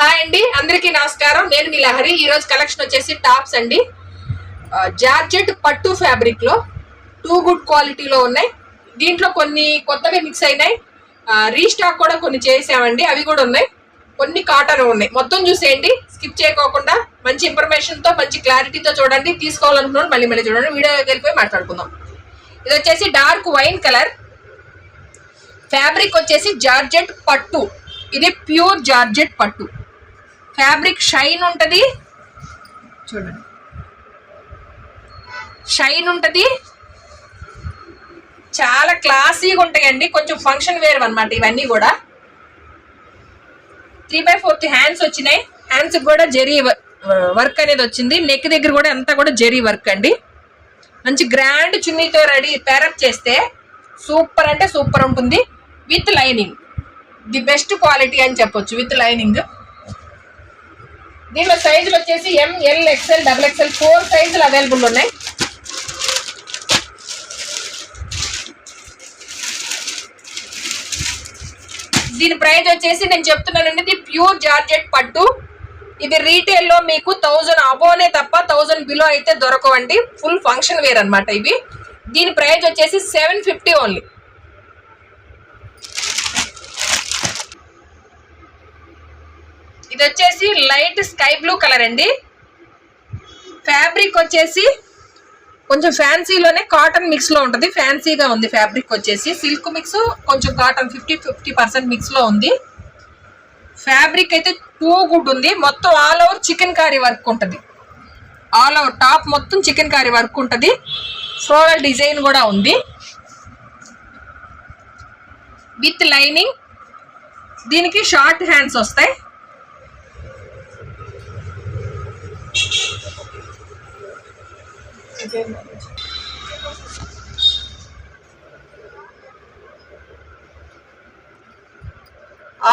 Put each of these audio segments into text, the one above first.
Hi అండి అందరికీ నమస్కారం. నేను మీ లహరి. ఈ కలెక్షన్ వచ్చేసి టాప్స్ అండి. జార్జెట్ పట్టు ఫ్యాబ్రిక్లో టూ గుడ్ క్వాలిటీలో ఉన్నాయి. దీంట్లో కొన్ని కొత్తవి మిక్స్ అయినాయి. రీస్టాక్ కూడా కొన్ని చేసామండి. అవి కూడా ఉన్నాయి. కొన్ని కాటన్ ఉన్నాయి. మొత్తం చూసేయండి. స్కిప్ చేయకోకుండా మంచి ఇన్ఫర్మేషన్తో మంచి క్లారిటీతో చూడండి. తీసుకోవాలనుకున్నాను మళ్ళీ మళ్ళీ చూడండి. వీడియో వెళ్ళిపోయి మాట్లాడుకుందాం. ఇది వచ్చేసి డార్క్ వైన్ కలర్ ఫ్యాబ్రిక్ వచ్చేసి జార్జెట్ పట్టు. ఇది ప్యూర్ జార్జెట్ పట్టు. ఫ్యాబ్రిక్ షైన్ ఉంటుంది? చూడండి. షైన్ ఉంటుంది? చాలా క్లాసీగా ఉంటాయండి. కొంచెం ఫంక్షన్ వేర్ అన్నమాట ఇవన్నీ కూడా. త్రీ బై ఫోర్త్ హ్యాండ్స్ వచ్చినాయి. హ్యాండ్స్ కూడా జెరీ వర్క్ అనేది వచ్చింది. నెక్ దగ్గర కూడా అంతా కూడా జెరీ వర్క్ అండి. మంచి గ్రాండ్ చున్నీతో రెడీ పేరప్ చేస్తే సూపర్ అంటే సూపర్ ఉంటుంది. With lining the best quality అని చెప్పొచ్చు. విత్ లైనింగ్ దీనిలో సైజులు వచ్చేసి M L XL double XL four సైజులు అవైలబుల్ ఉన్నాయి. దీని ప్రైస్ వచ్చేసి నేను చెప్తున్నానండి ఇది ప్యూర్ జార్జెట్ పట్టు. ఇది రీటైల్లో మీకు థౌజండ్ అబోనే తప్ప థౌజండ్ బిలో అయితే దొరకవండి. ఫుల్ ఫంక్షన్ వేర్ అనమాట ఇవి. దీని ప్రైస్ వచ్చేసి సెవెన్ ఫిఫ్టీ ఓన్లీ ఇది వచ్చేసి లైట్ స్కై బ్లూ కలర్ అండి. ఫ్యాబ్రిక్ వచ్చేసి కొంచెం ఫ్యాన్సీలోనే కాటన్ మిక్స్లో ఉంటుంది. ఫ్యాన్సీగా ఉంది ఫ్యాబ్రిక్ వచ్చేసి. సిల్క్ మిక్స్ కొంచెం కాటన్ ఫిఫ్టీ ఫిఫ్టీ పర్సెంట్ మిక్స్లో ఉంది. ఫ్యాబ్రిక్ అయితే టూ గుడ్ ఉంది. మొత్తం all over chikankari work ఉంటుంది. ఆల్ ఓవర్ టాప్ మొత్తం చికెన్ కారీ వర్క్ ఉంటుంది. ఫ్లోరల్ డిజైన్ కూడా ఉంది. విత్ లైనింగ్ దీనికి షార్ట్ హ్యాండ్స్ వస్తాయి.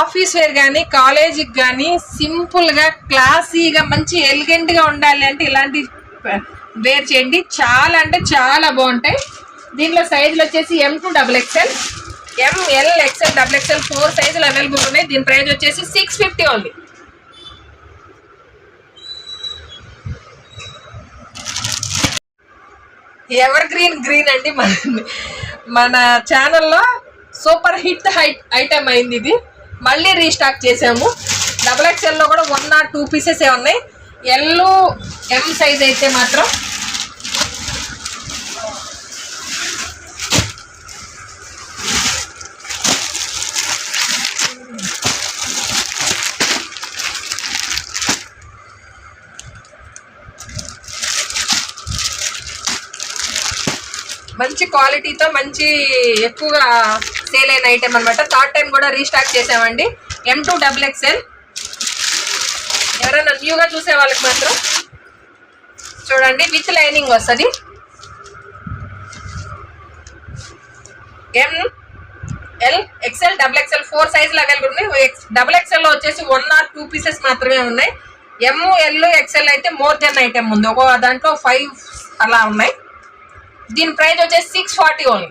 ఆఫీస్ వేర్ కానీ కాలేజీకి కానీ సింపుల్గా క్లాసీగా మంచి ఎలిగెంట్గా ఉండాలి అంటే ఇలాంటి వేర్ చేయండి. చాలా అంటే చాలా బాగుంటాయి. దీనిలో సైజులు వచ్చేసి M to double XL M L XL double XL four సైజులు అవైలబుల్ ఉన్నాయి. దీని ప్రైస్ వచ్చేసి six fifty only evergreen green అండి మన మన ఛానల్లో సూపర్ హిట్ ఐటమ్ అయింది ఇది. మళ్ళీ రీస్టాక్ చేసాము డబల్ ఎక్స్ఎల్లో కూడా వన్ ఆర్ టూ పీసెస్ ఏ ఉన్నాయి. ఎల్లో ఎం సైజ్ అయితే మాత్రం మంచి క్వాలిటీతో మంచి ఎక్కువగా సేల్ అయిన ఐటమ్ అనమాట థర్డ్ టైం కూడా రీస్టాక్ చేసామండి. ఎం టూ డబుల్ ఎక్స్ఎల్ ఎవరైనా న్యూగా చూసే వాళ్ళకి మాత్రం చూడండి విత్ లైనింగ్ వస్తుంది. M L XL double XL four సైజులు అవైలబుల్ ఉన్నాయి. డబుల్ ఎక్స్ఎల్లో వచ్చేసి వన్ ఆర్ టూ పీసెస్ మాత్రమే ఉన్నాయి. ఎమ్ ఎల్ ఎక్స్ఎల్ అయితే మోర్ దెన్ ఐటమ్ ఉంది. ఒక దాంట్లో ఫైవ్ అలా ఉన్నాయి. దీని ప్రైస్ వచ్చేసి సిక్స్ ఫార్టీ ఓన్లీ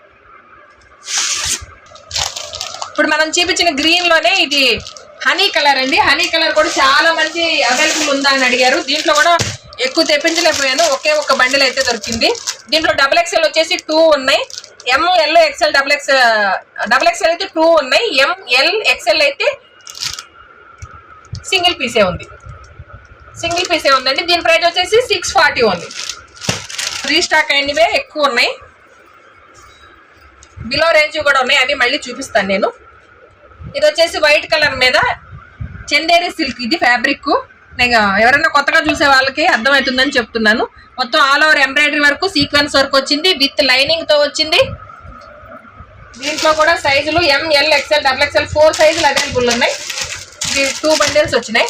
ఇప్పుడు మనం చూపించిన గ్రీన్లోనే ఇది హనీ కలర్ అండి. హనీ కలర్ కూడా చాలా మంది అవైలబుల్ ఉందా అని అడిగారు. దీంట్లో కూడా ఎక్కువ తెప్పించలేకపోయాను. ఒకే ఒక బండిల్ అయితే దొరికింది. దీంట్లో డబుల్ ఎక్స్ఎల్ వచ్చేసి టూ ఉన్నాయి. M L XL double X double XL అయితే టూ ఉన్నాయి. ఎంఎల్ ఎక్స్ఎల్ అయితే సింగిల్ పీసే ఉంది. సింగిల్ పీసే ఉందండి. దీని ప్రైస్ వచ్చేసి సిక్స్ ఫార్టీ ఉంది రీస్టాక్ అయినవే ఎక్కువ ఉన్నాయి. బిలో రేంజ్ కూడా ఉన్నాయి. అవి మళ్ళీ చూపిస్తాను నేను. ఇది వచ్చేసి వైట్ కలర్ మీద చందేరి సిల్క్ ఇది ఫ్యాబ్రిక్ నేను ఎవరైనా కొత్తగా చూసే వాళ్ళకి అర్థమవుతుందని చెప్తున్నాను. మొత్తం ఆల్ ఓవర్ ఎంబ్రాయిడరీ వరకు సీక్వెన్స్ వరకు వచ్చింది. విత్ లైనింగ్తో వచ్చింది. దీంట్లో కూడా సైజులు M L XL double XL four సైజులు అవైలబుల్ ఉన్నాయి. ఇవి టూ బండిల్స్ వచ్చినాయి.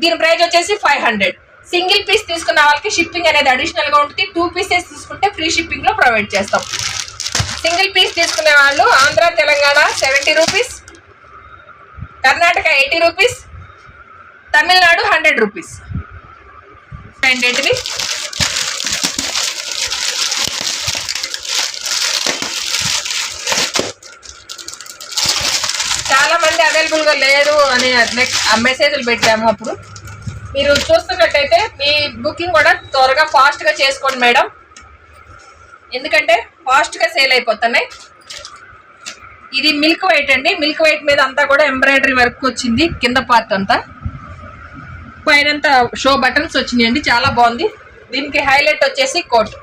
దీని ప్రైస్ వచ్చేసి ఫైవ్ హండ్రెడ్ సింగిల్ పీస్ తీసుకున్న వాళ్ళకి షిప్పింగ్ అనేది అడిషనల్గా ఉంటుంది. టూ పీసెస్ తీసుకుంటే ఫ్రీ షిప్పింగ్లో ప్రొవైడ్ చేస్తాం. సింగిల్ పీస్ తీసుకునే వాళ్ళు Andhra Telangana seventy rupees Karnataka eighty rupees Tamil Nadu hundred rupees ఏంటివి చాలా మంది అవైలబుల్గా లేదు అని నెక్స్ట్ మెసేజ్లు పెట్టాము అప్పుడు. మీరు చూస్తున్నట్టయితే మీ బుకింగ్ కూడా త్వరగా ఫాస్ట్గా చేసుకోండి మేడం. ఎందుకంటే ఫాస్ట్గా సేల్ అయిపోతున్నాయి. ఇది మిల్క్ వైట్ అండి. మిల్క్ వైట్ మీద అంతా కూడా ఎంబ్రాయిడరీ వర్క్ వచ్చింది. కింద పార్ట్ అంతా. పైనంతా షో బటన్స్ వచ్చినాయండి. చాలా బాగుంది. దీనికి హైలైట్ వచ్చేసి కోట్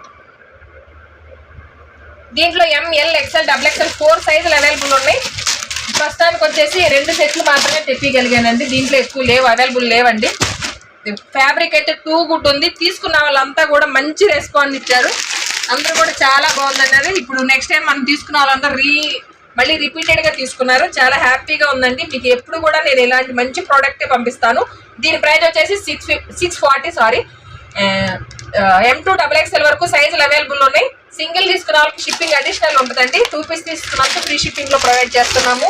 దీంట్లో M L XL double XL four సైజులు అవైలబుల్ ఉన్నాయి. ప్రస్తుతానికి వచ్చేసి రెండు సెట్లు మాత్రమే తెప్పిగలిగానండి దీంట్లో ఎక్కువ లేవు అవైలబుల్ లేవండి. ఫ్యాబ్రిక్ అయితే టూ గుడ్ ఉంది. తీసుకున్న వాళ్ళంతా కూడా మంచి రెస్పాండ్ ఇచ్చారు. అందరూ కూడా చాలా బాగుందన్నారు. ఇప్పుడు నెక్స్ట్ టైం మనం తీసుకున్న వాళ్ళంతా రీ మళ్ళీ రిపీటెడ్గా తీసుకున్నారు. చాలా హ్యాపీగా ఉందండి. మీకు ఎప్పుడు కూడా నేను ఇలాంటి మంచి ప్రోడక్ట్ పంపిస్తాను. దీని ప్రైస్ వచ్చేసి six six forty sorry M to double XL వరకు సైజులు అవైలబుల్ ఉన్నాయి. సింగిల్ తీసుకున్న వాళ్ళకి షిప్పింగ్ అడిషనల్ ఉంటుందండి. టూ పీస్ తీసుకున్నందుకు ఫ్రీ షిప్పింగ్లో ప్రొవైడ్ చేస్తున్నాము.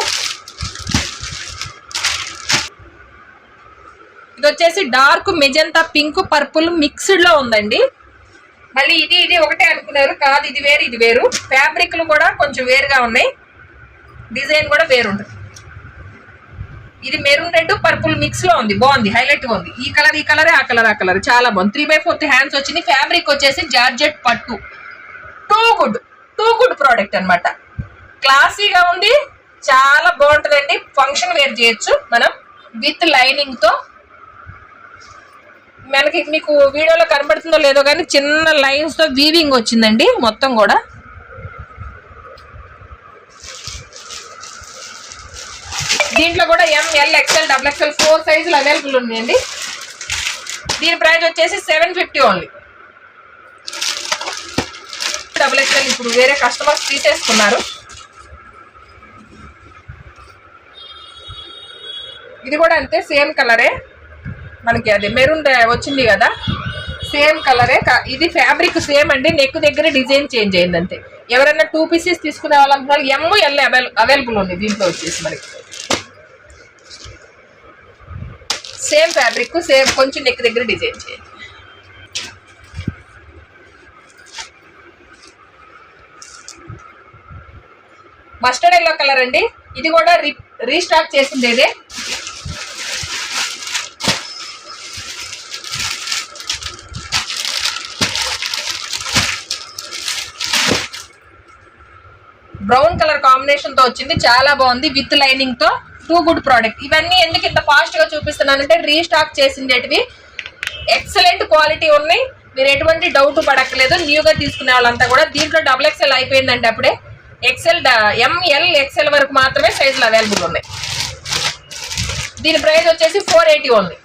ఇది వచ్చేసి డార్క్ మెజంతా పింక్ పర్పుల్ మిక్స్డ్లో ఉందండి. మళ్ళీ ఇది ఇది ఒకటే అనుకున్నారు. కాదు ఇది వేరు ఇది వేరు. ఫ్యాబ్రిక్లు కూడా కొంచెం వేరుగా ఉన్నాయి. డిజైన్ కూడా వేరు ఉంటుంది ఇది మెరూన్ రెడ్ పర్పుల్ మిక్స్లో ఉంది. బాగుంది హైలైట్గా ఉంది. ఈ కలర్ ఈ కలర్ ఆ కలర్ ఆ కలర్. చాలా బాగుంది. త్రీ బై ఫోర్త్ హ్యాండ్స్ వచ్చింది. ఫ్యాబ్రిక్ వచ్చేసి జార్జెట్ పట్టు. Too good too good product అన్నమాట. క్లాసీగా ఉంది. చాలా బాగుంటుందండి. ఫంక్షన్ వేర్ చేయొచ్చు మనం. విత్ లైనింగ్తో మనకి మీకు వీడియోలో కనబడుతుందో లేదో కానీ చిన్న లైన్స్తో వీవింగ్ వచ్చిందండి మొత్తం కూడా. దీంట్లో కూడా M L XL double XL four సైజులు అవైలబుల్ ఉన్నాయండి. దీని ప్రైస్ వచ్చేసి seven fifty only double XL ఇప్పుడు వేరే కస్టమర్స్ తీసేసుకున్నారు. ఇది కూడా అంతే సేమ్ కలరే మనకి అది మెరూన్ వచ్చింది కదా? సేమ్ కలరే ఇది ఫ్యాబ్రిక్ సేమ్ అండి. నెక్ దగ్గర డిజైన్ చేంజ్ అయింది అంతే. ఎవరైనా టూ పీసెస్ తీసుకునే వాళ్ళంటున్నారు. ఎమ్ ఎల్ అవైల అవైలబుల్ ఉంది దీంట్లో వచ్చేసి మనకి సేమ్ ఫ్యాబ్రిక్ సేమ్ కొంచెం నెక్ దగ్గర డిజైన్ చేయండి మస్టర్డ్ ఎల్లో కలర్ అండి. ఇది కూడా రీ రీస్టాక్ చేసింది ఇదే. బ్రౌన్ కలర్ కాంబినేషన్తో వచ్చింది. చాలా బాగుంది. విత్ లైనింగ్తో. Too good product. ఇవన్నీ ఎందుకు ఇంత ఫాస్ట్గా చూపిస్తున్నానంటే రీస్టాక్ చేసిండేటివి. ఎక్సలెంట్ క్వాలిటీ ఉన్నాయి. మీరు ఎటువంటి డౌట్ పడక్కలేదు న్యూగా తీసుకునే వాళ్ళంతా కూడా దీంట్లో డబుల్ ఎక్స్ఎల్ అయిపోయిందండి అప్పుడే. ఎక్సెల్ ఎంఎల్ ఎక్సెల్ వరకు మాత్రమే సైజులు అవైలబుల్ ఉన్నాయి. దీని ప్రైస్ వచ్చేసి ఫోర్ ఎయిటీ ఉంది.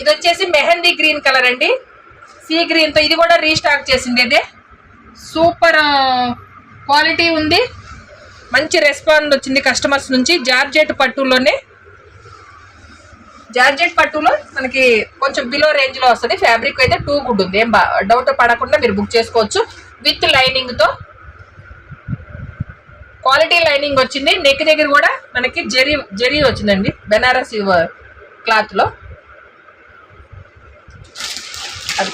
ఇది వచ్చేసి మెహందీ గ్రీన్ కలర్ అండి. సీ గ్రీన్తో ఇది కూడా రీస్టాక్ చేసింది. అదే సూపర్ క్వాలిటీ ఉంది. మంచి రెస్పాన్స్ వచ్చింది కస్టమర్స్ నుంచి. జార్జెట్ పట్టులోనే జార్జెట్ పట్టులో మనకి కొంచెం బిలో రేంజ్లో వస్తుంది. ఫ్యాబ్రిక్ అయితే టూ గుడ్ ఉంది. ఏం డౌట్ పడకుండా మీరు బుక్ చేసుకోవచ్చు. విత్ లైనింగ్తో. క్వాలిటీ లైనింగ్ వచ్చింది. నెక్ దగ్గర కూడా మనకి జరీ జరీ వచ్చిందండి. బెనారస్ క్లాత్లో. అది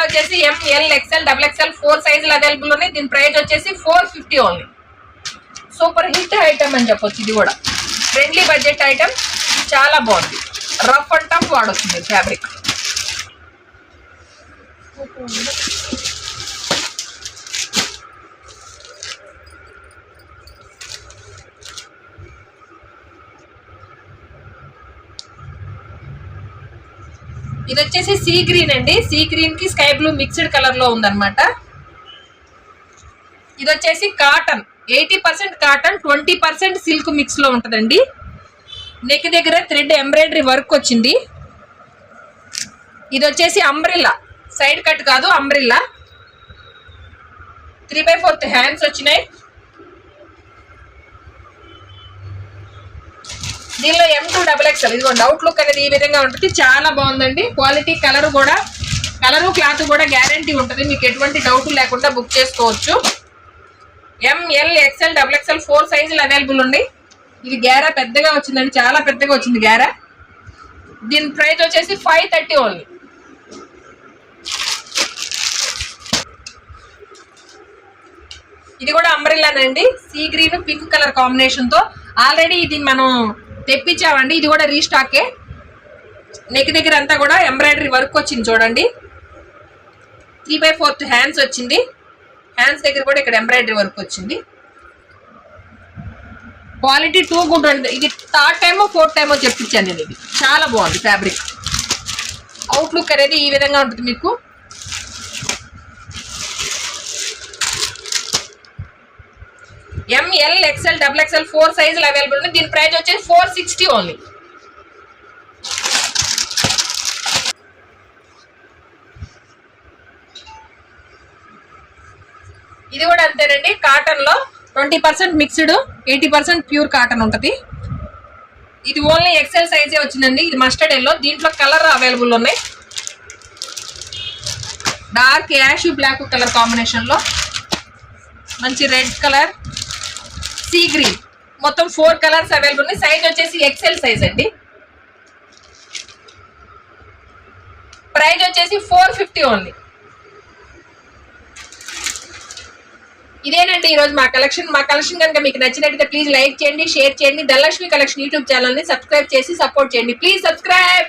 దీంట్లో వచ్చేసి M L XL double XL four సైజులు అవైలబుల్ ఉన్నాయి. దీని ప్రైస్ వచ్చేసి four fifty only super hit item అని చెప్పొచ్చు ఇది కూడా. ఫ్రెండ్లీ బడ్జెట్ ఐటమ్ చాలా బాగుంది. రఫ్ అండ్ టఫ్ వాడొచ్చు మీరు ఫ్యాబ్రిక్ వచ్చేసి సీ గ్రీన్ అండి. సీ గ్రీన్కి స్కై బ్లూ మిక్స్డ్ కలర్లో ఉందన్నమాట. ఇది వచ్చేసి cotton. Eighty percent cotton twenty percent silk మిక్స్లో ఉంటుందండి. నెక్ దగ్గర థ్రెడ్ ఎంబ్రాయిడరీ వర్క్ వచ్చింది. ఇది వచ్చేసి అంబ్రిల్లా. సైడ్ కట్ కాదు umbrella. Three by fourth hands వచ్చినాయి. దీనిలో ఎం టూ డబుల్ ఎక్స్ఎల్ ఇదిగోండి అవుట్లుక్ అనేది ఈ విధంగా ఉంటుంది. చాలా బాగుందండి. క్వాలిటీ కలర్ కూడా కలరు క్లాత్ కూడా గ్యారంటీ ఉంటుంది. మీకు ఎటువంటి డౌట్ లేకుండా బుక్ చేసుకోవచ్చు. ML XL double XL four సైజులు అవైలబుల్ ఉన్నాయి. ఇది గ్యారా పెద్దగా వచ్చిందండి. చాలా పెద్దగా వచ్చింది గ్యారా దీని ప్రైస్ వచ్చేసి ఫైవ్ థర్టీ ఓన్లీ ఇది కూడా అంబ్రెల్లానండి సీ గ్రీన్ పింక్ కలర్ కాంబినేషన్తో ఆల్రెడీ ఇది మనం తెప్పించామండి. ఇది కూడా రీస్టాకే. నెక్ దగ్గర అంతా కూడా ఎంబ్రాయిడరీ వర్క్ వచ్చింది చూడండి. త్రీ బై ఫోర్త్ హ్యాండ్స్ వచ్చింది. హ్యాండ్స్ దగ్గర కూడా ఇక్కడ ఎంబ్రాయిడరీ వర్క్ వచ్చింది. క్వాలిటీ టూ గుడ్ ఉంది ఇది థర్డ్ టైమో ఫోర్త్ టైమో చెప్పించాను నేను. ఇది చాలా బాగుంది ఫ్యాబ్రిక్. అవుట్లుక్ అనేది ఈ విధంగా ఉంటుంది మీకు. M L XL double XL four సైజులు అవైలబుల్ ఉంది దీని ప్రైస్ వచ్చేసి ఫోర్ సిక్స్టీ ఓన్లీ ఇది కూడా అంతేనండి. కాటన్లో twenty percent mixed eighty percent pure cotton ఉంటుంది. ఇది ఓన్లీ ఎక్సెల్ సైజే వచ్చిందండి. ఇది మస్టర్డ్ ఎల్లో దీంట్లో కలర్ అవైలబుల్ ఉన్నాయి. డార్క్ యాష్ బ్లాక్ కలర్ కాంబినేషన్లో మంచి రెడ్ కలర్ సీ గ్రీన్. మొత్తం ఫోర్ కలర్స్ అవైలబుల్ ఉన్నాయి. సైజ్ వచ్చేసి ఎక్సెల్ సైజ్ అండి. ప్రైజ్ వచ్చేసి ఫోర్ ఫిఫ్టీ ఓన్లీ. ఇదేనండి ఈ రోజు మా కలెక్షన్. మా కలెక్షన్ కనుక మీకు నచ్చినట్లయితే ప్లీజ్ లైక్ చేయండి షేర్ చేయండి. ధనలక్ష్మి కలెక్షన్ యూట్యూబ్ ఛానల్ని సబ్స్క్రైబ్ చేసి సపోర్ట్ చేయండి. Please subscribe!